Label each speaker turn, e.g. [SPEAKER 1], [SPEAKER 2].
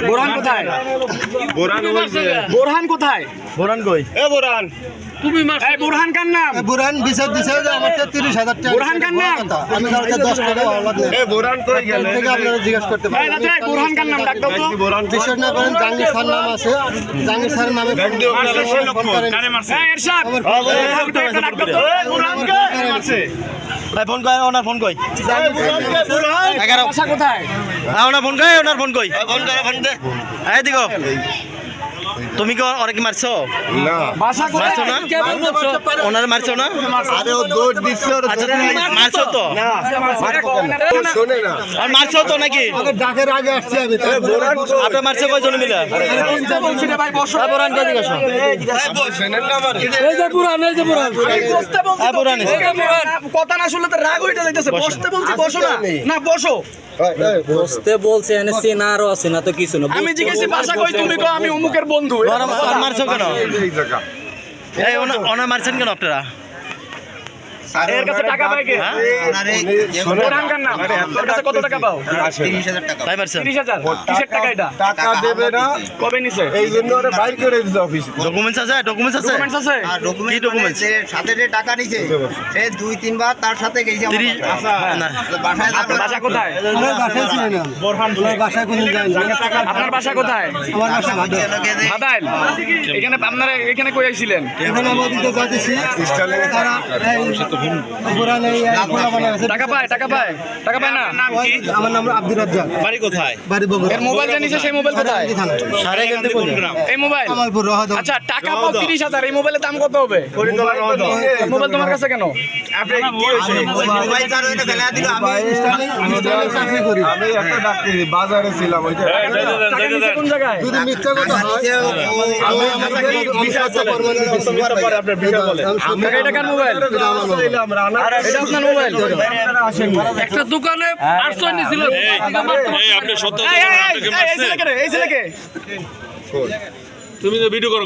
[SPEAKER 1] বোরহান কোথায়
[SPEAKER 2] বোরান ওই যে
[SPEAKER 1] বোরহান
[SPEAKER 2] কই? এ বোরান।
[SPEAKER 3] তুমি মার
[SPEAKER 1] এই বোরহান কার নাম?
[SPEAKER 4] বুরান বিচার দিছে যে আমার তিরিশ হাজার টাকা
[SPEAKER 1] বোরহান কার নাম?
[SPEAKER 4] আমি কালকে দশ টাকা আওলাদ নেই
[SPEAKER 2] এ বোরান কই গেল?
[SPEAKER 4] থেকে আপনারা জিজ্ঞেস করতে
[SPEAKER 1] এই
[SPEAKER 4] পারেন
[SPEAKER 1] বোরহান কার নাম? ডাক দাও তো।
[SPEAKER 4] বিশ্বাস না করেন জাহাঙ্গীর স্যার নাম আছে। স্যারের নামে ফোন করেন।
[SPEAKER 1] এই এরশাদ।
[SPEAKER 2] হ্যাঁ।
[SPEAKER 1] এই ডাক দাও। তো। এই বোরহান কে?
[SPEAKER 5] ভাই ফোন কই ওনার ফোন কই? এগারো।
[SPEAKER 1] কোথায়?
[SPEAKER 5] হ্যাঁ ওনার ফোন কই ওনার ফোন কই?
[SPEAKER 2] ফোন করে ফোন দে।
[SPEAKER 5] এই দিগো তুমি কি ওরা কি মারছো
[SPEAKER 2] না
[SPEAKER 5] মারছো না ওনার মারছো না
[SPEAKER 2] আরে ও দৌড় দিচ্ছে
[SPEAKER 5] আচ্ছা মারছো তো
[SPEAKER 2] শোনে না
[SPEAKER 5] আর মারছো তো নাকি
[SPEAKER 4] আমাকে ডাকের আগে আসছি আমি
[SPEAKER 2] বোরান
[SPEAKER 5] আপনি মারছো কয়জন মিলে
[SPEAKER 1] বলতে বলছি রে ভাই বসো
[SPEAKER 5] বোরান কে দিগো
[SPEAKER 2] শোনেন না আমার
[SPEAKER 3] এই যে পুরান এই যে পুরান
[SPEAKER 1] আমি বসতে
[SPEAKER 5] হ্যাঁ।
[SPEAKER 1] কথা না শুনলে তো রাগ হইতে যাইতেছে বসতে বলছি বসো না না বসো
[SPEAKER 6] বসতে বলছে এনে চেনা আরও আছে না তো কিছু না
[SPEAKER 1] আমি জিজ্ঞেসি বাসা কই তুমি কো আমি অমুকের বন্ধু
[SPEAKER 5] মারছো কেন? ওনা- মারছেন কেন আপনারা?
[SPEAKER 1] এর কাছে টাকা পাই কে?
[SPEAKER 5] হ্যাঁ?
[SPEAKER 1] নাম? এর কাছে কত টাকা পাও?
[SPEAKER 5] তাই মারছেন
[SPEAKER 1] তিরিশ হাজার। কিসের টাকা এটা
[SPEAKER 2] টাকা দেবে না।
[SPEAKER 1] কবে নিছে?
[SPEAKER 2] এই জন্য ওরা বাইর করে দিচ্ছে অফিস
[SPEAKER 5] ডকুমেন্টস আছে? ডকুমেন্টস আছে?
[SPEAKER 1] ডকুমেন্টস আছে?
[SPEAKER 5] কি ডকুমেন্টস
[SPEAKER 7] সাথে যে টাকা নিছে সে দুই তিনবার তার সাথে গেছে আমার
[SPEAKER 5] তিরিশ
[SPEAKER 7] বাসায়।
[SPEAKER 5] না।
[SPEAKER 7] বাসায়
[SPEAKER 1] আপনার বাসা কোথায়?
[SPEAKER 4] আমার ছিল না। আমার বাসায়
[SPEAKER 1] আপনার বাসা কোথায়?
[SPEAKER 4] আমার বাসা ভালো
[SPEAKER 1] এখানে আপনারা এখানে কই আইছিলেন?
[SPEAKER 4] এখন আমি ওদিকে যাইতেছি। তারা
[SPEAKER 1] টাকা পায় টাকা পায় টাকা পায় না
[SPEAKER 4] আমার নাম আব্দুর রাজ্জাক
[SPEAKER 5] বাড়ি কোথায়
[SPEAKER 4] বাড়ি বগুড়া
[SPEAKER 1] এর মোবাইল জানিছে সেই মোবাইল কোথায়
[SPEAKER 5] সাড়ে গেন্দে
[SPEAKER 1] এই মোবাইল
[SPEAKER 4] কামালপুর রহদ
[SPEAKER 1] আচ্ছা টাকা পাও তিরিশ হাজার এই মোবাইলের দাম কত হবে মোবাইল তোমার কাছে কেন
[SPEAKER 7] মোবাইল তার ওইটা ফেলা দিল আমি
[SPEAKER 4] চাকরি করি
[SPEAKER 2] আমি একটা ডাক্তার বাজারে ছিলাম ওইটা
[SPEAKER 1] কোন জায়গায়
[SPEAKER 4] যদি মিথ্যা কথা হয় আমি
[SPEAKER 1] টাকা এটা কার মোবাইল এটা আপনার মোবাইল
[SPEAKER 3] একটা দোকানে আটশো
[SPEAKER 1] এই ছেলেকে
[SPEAKER 3] তুমি তো ভিডিও করো